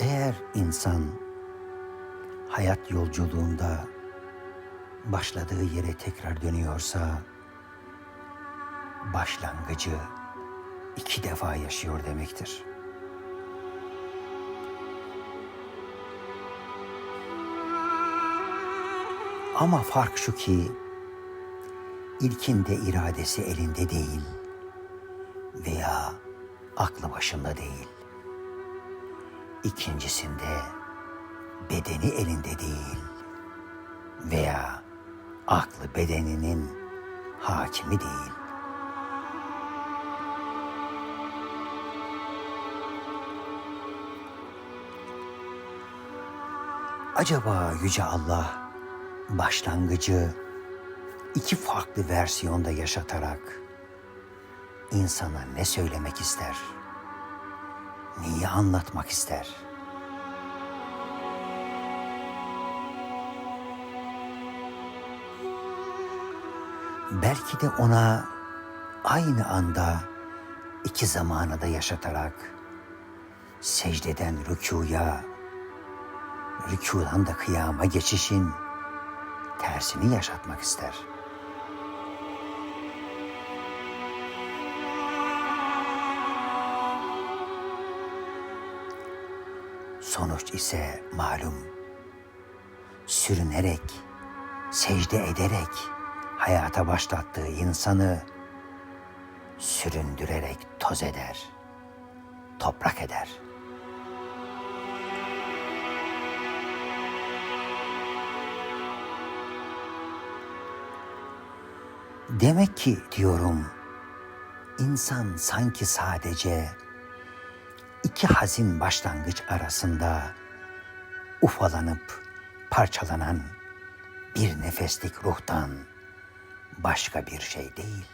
Eğer insan hayat yolculuğunda başladığı yere tekrar dönüyorsa başlangıcı iki defa yaşıyor demektir. Ama fark şu ki ilkinde iradesi elinde değil veya aklı başında değil. İkincisinde bedeni elinde değil veya aklı bedeninin hakimi değil. Acaba Yüce Allah başlangıcı iki farklı versiyonda yaşatarak insana ne söylemek ister? Neyi anlatmak ister? Belki de ona aynı anda iki zamanı da yaşatarak secdeden rükuya, rükudan da kıyama geçişin tersini yaşatmak ister. Sonuç ise malum. Sürünerek, secde ederek hayata başlattığı insanı süründürerek toz eder, toprak eder. Demek ki diyorum, insan sanki sadece iki hazin başlangıç arasında ufalanıp parçalanan bir nefeslik ruhtan başka bir şey değil.